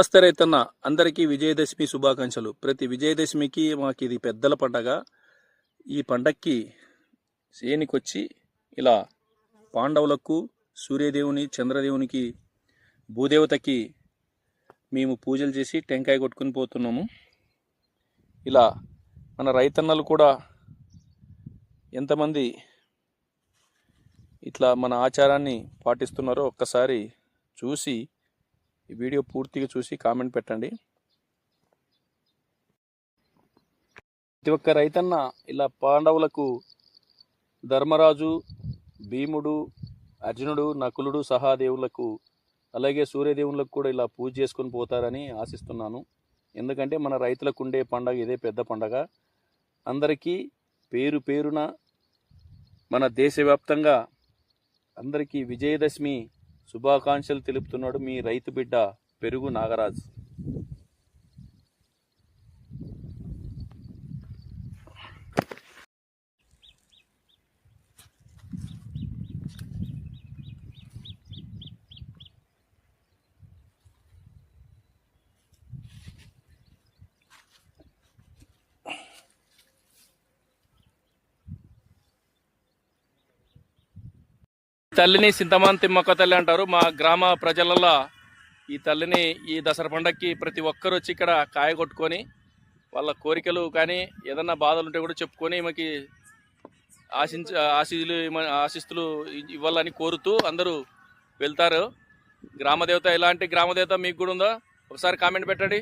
నమస్తే రైతన్న అందరికీ విజయదశమి శుభాకాంక్షలు. ప్రతి విజయదశమికి మాకు ఇది పెద్దల పండగ. ఈ పండక్కి సేనికొచ్చి ఇలా పాండవులకు సూర్యదేవుని చంద్రదేవునికి భూదేవతకి మేము పూజలు చేసి టెంకాయ కొట్టుకుని పోతున్నాము. ఇలా మన రైతన్నలు కూడా ఎంతమంది ఇట్లా మన ఆచారాన్ని పాటిస్తున్నారో ఒక్కసారి చూసి ఈ వీడియో పూర్తిగా చూసి కామెంట్ పెట్టండి. ప్రతి ఒక్క రైతన్న ఇలా పాండవులకు ధర్మరాజు భీముడు అర్జునుడు నకులుడు సహాదేవులకు అలాగే సూర్యదేవులకు కూడా ఇలా పూజ చేసుకొని పోతారని ఆశిస్తున్నాను. ఎందుకంటే మన రైతులకు ఉండే పండగ ఇదే పెద్ద పండగ. అందరికీ పేరు పేరున మన దేశవ్యాప్తంగా అందరికీ విజయదశమి శుభాకాంక్షలు తెలుపుతున్నాడు మీ రైతు బిడ్డ పెరుగు నాగరాజ్. తల్లిని సింతమాన్ తిమ్మక్క తల్లి అంటారు. మా గ్రామ ప్రజలలో ఈ తల్లిని ఈ దసరా పండక్కి ప్రతి ఒక్కరు వచ్చి ఇక్కడ కాయగొట్టుకొని వాళ్ళ కోరికలు కానీ ఏదన్నా బాధలు ఉంటే కూడా చెప్పుకొని ఈమెకి ఆశించ ఆశీలు ఆశిస్తులు ఇవ్వాలని కోరుతూ అందరూ వెళ్తారు. గ్రామదేవత ఎలాంటి గ్రామదేవత మీకు కూడా ఉందా? ఒకసారి కామెంట్ పెట్టండి.